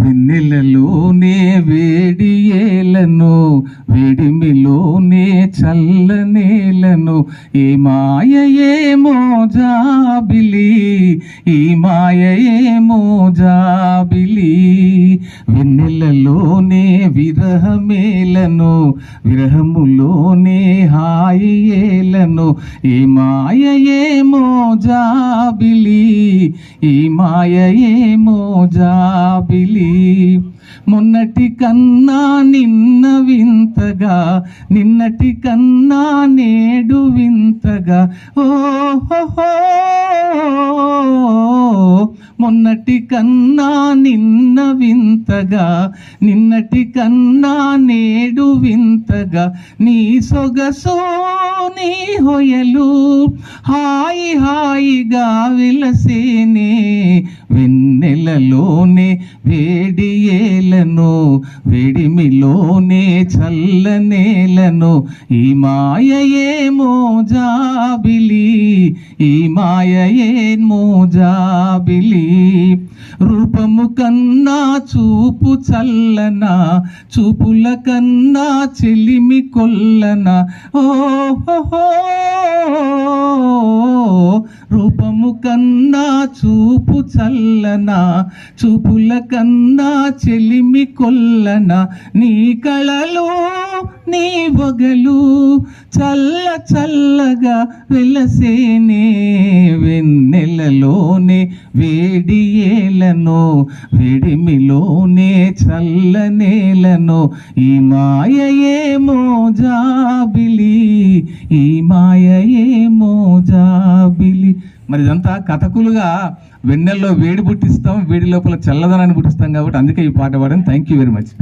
వెన్నెలలోనే వేడి ఏలను వేడిమిలోనే చల్లనేలను ఈ మాయ జాబిలి ఈ మాయ జాబిలి వెన్నెలలోనే విరహమేలను విరహములోనే హాయేలను ఈ మాయ జాబిలి ఈ మాయ జాబిలి మొన్నటి కన్నా నిన్న వింతగా నిన్నటి కన్నా నే నేడు వింతగా ఓహో మొన్నటి కన్నా నిన్న వింతగా. నిన్నటి కన్నా నేడు వింతగా నీ సొగసు నీ హొయలు హాయి హాయిగా విలసేనే. వెన్నెలలోనే వేడి ఏలను వేడిమిలోనే చల్లనేలను ఈ మాయ ఏమో జాబిలి ఈ మాయ ఏమో జాబిలి రూపము కన్నా చూపు చల్లన చూపుల కన్నా చెలిమి కొల్లన. ఓహో రూపము కన్నా చూ చూపు చల్లన చూపుల కన్నా చెలిమి కొల్లన నీ కళలో నీ వగలు చల్ల చల్లగా వెలసేనే వెన్నెలలోనే వేడి ఏలను విడిమిలోనే చల్లనేలను ఈ మాయ ఏమో జాబిలి ఈ మాయ ఏమో మరి ఇదంతా కథకులుగా వెన్నెల్లో వేడి పుట్టిస్తాం వేడి లోపల చల్లదనాన్ని పుట్టిస్తాం కాబట్టి అందుకే ఈ పాట పాడాను. Thank you very much